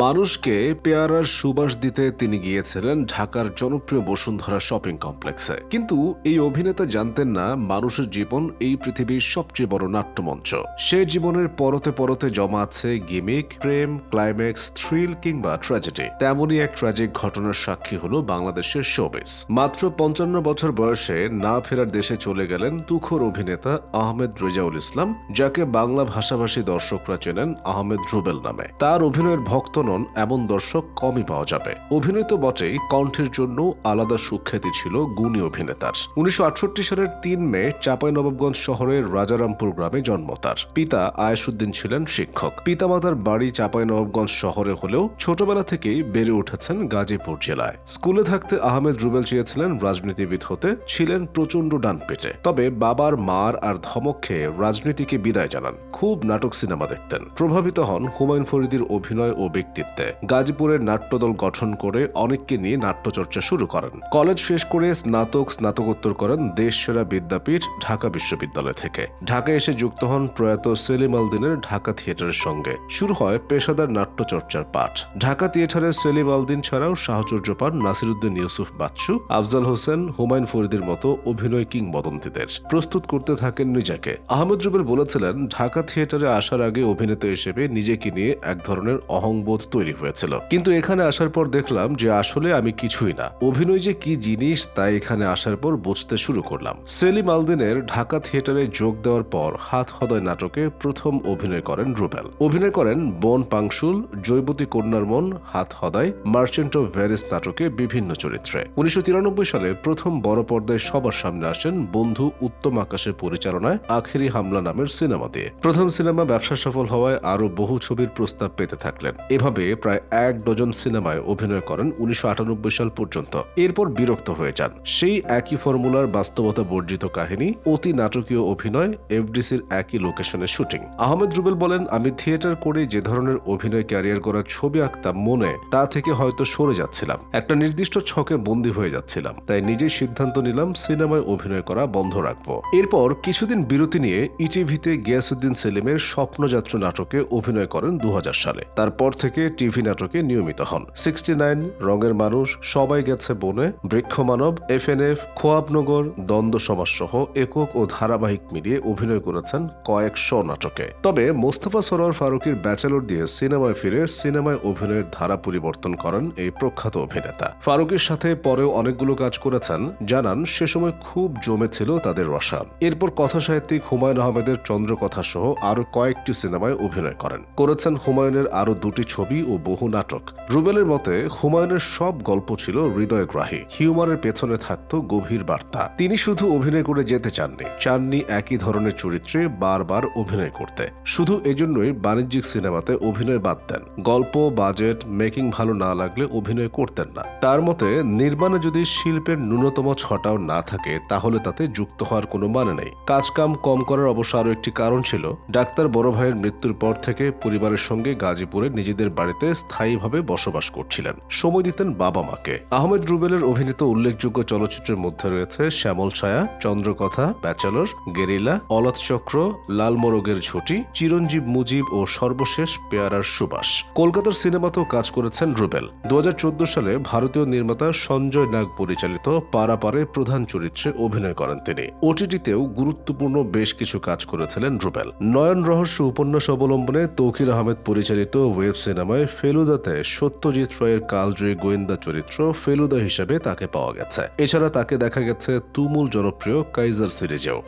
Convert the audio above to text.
মানুষকে পেয়ারার সুবাস দিতে তিনি গিয়েছিলেন ঢাকার জনপ্রিয় বসুন্ধরা শপিং কমপ্লেক্সে। কিন্তু এই অভিনেতা জানতেন না মানুষের জীবন এই পৃথিবীর সবচেয়ে বড় নাট্যমঞ্চ। সে জীবনের পরতে পরতে জমা আছে গিমিক, প্রেম, ক্লাইম্যাক্স, থ্রিল কিংবা ট্র্যাজেডি। তেমনই এক ট্র্যাজিক ঘটনার সাক্ষী হলো বাংলাদেশের শোবিস মাত্র পঞ্চান্ন বছর বয়সে না ফেরার দেশে চলে গেলেন তুখোর অভিনেতা আহমেদ রেজাউল ইসলাম, যাকে বাংলা ভাষাভাষী দর্শকরা চেনেন আহমেদ রুবেল নামে। তার অভিনয়ের ভক্ত নন এমন দর্শক কমই পাওয়া যাবে। অভিনয় তো বটেই কণ্ঠের জন্য আলাদা সুখ্যাতি ছিল গুণী অভিনেতার। উনিশশো সালের তিন মে চাঁপাইনবাবগঞ্জ শহরের রাজারামপুর গ্রামে জন্ম তার। পিতা আয়াসুদ্দিন ছিলেন শিক্ষক। পিতামাতার বাড়ি চাঁপাইনবাবগঞ্জ শহরে হলেও ছোটবেলা থেকেই বেড়ে উঠেছেন গাজীপুর জেলায়। স্কুলে থাকতে আহমেদ রুবেল চেয়েছিলেন রাজনীতিবিদ হতে, ছিলেন প্রচণ্ড ডান পেটে তবে বাবার মার আর ধমক খেয়ে রাজনীতিকে বিদায় জানান। খুব নাটক সিনেমা দেখতেন। প্রভাবিত হন হুমায়ুন ফরিদির অভিনয় ও ব্যক্তিত্বে গাজীপুরের নাট্যদল গঠন করে অনেককে নিয়ে নাট্যচর্চা শুরু করেন। কলেজ শেষ করে স্নাতক স্নাতকোত্তর করেন দেশসেরা বিদ্যাপীঠ ঢাকা বিশ্ববিদ্যালয় থেকে। ঢাকায় এসে যুক্ত হন প্রয়াত সেলিম আলদিনের ঢাকা থিয়েটারের সঙ্গে। শুরু হয় পেশাদার নাট্যচর্চার পাঠ। ঢাকা থিয়েটারে সেলিম আলদিন ছাড়াও সাহচর্য পান নাসিরুদ্দিন ইউসুফ বাচ্চু, আফজাল হোসেন, হুমায়ুন ফরিদের মতো অভিনয় কিংবদন্তিদের। প্রস্তুত করতে থাকেন নিজেকে। আহমেদ রুবেল বলেছিলেন, ঢাকা থিয়েটারে আসার আগে অভিনেতা হিসেবে নিজেকে নিয়ে এক ধরনের অহংবোধ তৈরি হয়েছিল। কিন্তু এখানে আসার পর দেখলাম যে আসলে আমি কিছুই না। অভিনয় যে কি জিনিস তা এখানে আসার পর বুঝতে শুরু করলাম। সেলিম আলদিনের ঢাকা থিয়েটারে যোগ দেওয়ার পর হাত হদয় নাটকে প্রথম অভিনয় করেন রুবেল। অভিনয় করেন বন পাংশুল, জৈবতী কন্যার মন, হাত হদায়, মার্চেন্ট অফ ভ্যারিস নাটকে বিভিন্ন চরিত্রে। উনিশশো তিরানব্বই সালে প্রথম বড় পর্দায় সবার সামনে আসেন বন্ধু উত্তম আকাশের পরিচালনায় আখেরি হামলা নামের সিনেমা দিয়ে। প্রথম সিনেমা ব্যবসা সফল হওয়ায় আরও বহু ছবির প্রস্তাব পেতে থাকলেন। এভাবে প্রায় এক ডজন সিনেমায় অভিনয় করেন উনিশশো আটানব্বই সাল পর্যন্ত। এরপর বিরক্ত হয়ে যান। সেই একই ফর্মুলার বাস্তবতা বর্জিত কাহিনী, অতি নাটকীয় অভিনয়, এফডিসির একই লোকেশনে শুটিং। আহমেদ রুবেল বলেন, আমি থিয়েটার করে যে ধরনের অভিনয় ক্যারিয়ার করার ছবি আঁকতাম মনে, তা থেকে হয়তো সরে যাচ্ছিলাম। একটা নির্দিষ্ট ছকে বন্দী হয়ে যাচ্ছিলাম। তাই নিজেই সিদ্ধান্ত নিলাম, সিনেমায় অভিনয় করা বন্ধ রাখব। এরপর কিছুদিন বিরতি নিয়ে ইটিভিতে গিয়াসুদ্দিন সেলিমের স্বপ্নযাত্রা নাটকে অভিনয় করেন দু হাজার সালে। তারপর থেকে টিভি নাটকে নিয়মিত হন। সিক্সটি নাইন, রঙের মানুষ, সবাই গেছে বনে বৃক্ষ মানব এফ এন এফ, খোয়াবনগর, দ্বন্দ্ব সমাজ সহ একক ও ধারাবাহিক মিলিয়ে অভিনয় করেছেন কয়েকশো নাটকে। তবে মোস্তফা সরোয়ার ফারুকের ব্যাচেলর দিয়ে সিনেমায় ফিরে সিনেমায় অভিনয়ের ধারা পরিবর্তন করেন এই প্রখ্যাত অভিনেতা। ফারুকের সাথে পরেও অনেকগুলো কাজ করেছেন, জানান, সে সময় খুব জমেছিল তাদের রসায়ন এরপর কথা সাহিত্যিক হুমায়ুন আহমেদের চন্দ্রকথা সহ আরও কয়েকটি সিনেমায় অভিনয় করেন। করেছেন হুমায়ুনের আরও দুটি ছবি ও বহু নাটক। রুবেলের মতে, হুমায়ুনের সব গল্প ছিল হৃদয়গ্রাহী। হিউমারের পেছনে থাকতো গভীর বার্তা। তিনি শুধু অভিনয় করে যেতে চাননি। চাননি একই ধরনের চরিত্রে বারবার অভিনয় করতে। শুধু এজন্যই বাণিজ্যিক সিনেমাতে অভিনয় বাদ দেন। গল্প, বাজেট, মেকিং ভালো না লাগলে অভিনয় করতেন না। তার মতে, নির্মাণে যদি শিল্পের ন্যূনতম ছটাও না থাকে, তাহলে তাতে যুক্ত হওয়ার কোনো মানে নেই। কাজকাম কম করার অবশ্য আরও একটি কারণ ছিল, ডাক্তার বড় ভাইয়ের মৃত্যুর পর থেকে পরিবারের সঙ্গে গাজীপুরে নিজেদের বাড়িতে স্থায়ীভাবে বসবাস করছিলেন। সময় দিতেন বাবা মাকে। আহমেদ রুবেলের অভিনীত উল্লেখযোগ্য চলচ্চিত্রের মধ্যে রয়েছে শ্যামল ছায়া, চন্দ্রকথা, ব্যাচেলর, গেরিলা অলাত চক্র, লাল মোরগের ঝুটি, চিরঞ্জীব মুজিব ও সর্বশেষ পেয়ারার সুবাস। কলকাতার সিনেমাতেও কাজ করেছেন রুবেল। দু হাজার চোদ্দ সালে ভারতীয় নির্মাতা সঞ্জয় নাগ পরিচালিত পারাপারে প্রধান চরিত্রে অভিনয় করেন তিনি। ওটিটিতেও গুরুত্বপূর্ণ বেশ কিছু কাজ করেছিলেন রুবেল। নয়ন রহস্য উপন্যাস অবলম্বনে তৌকির আহমেদ পরিচালিত ওয়েব সিনেমায় ফেলুদাতে সত্যজিৎ রায়ের কালজয়ী গোয়েন্দা চরিত্র ফেলুদা হিসেবে তাকে পাওয়া গেছে। এছাড়া তাকে দেখা গেছে তুমুল জনপ্রিয় কাইজার সিরিজেও।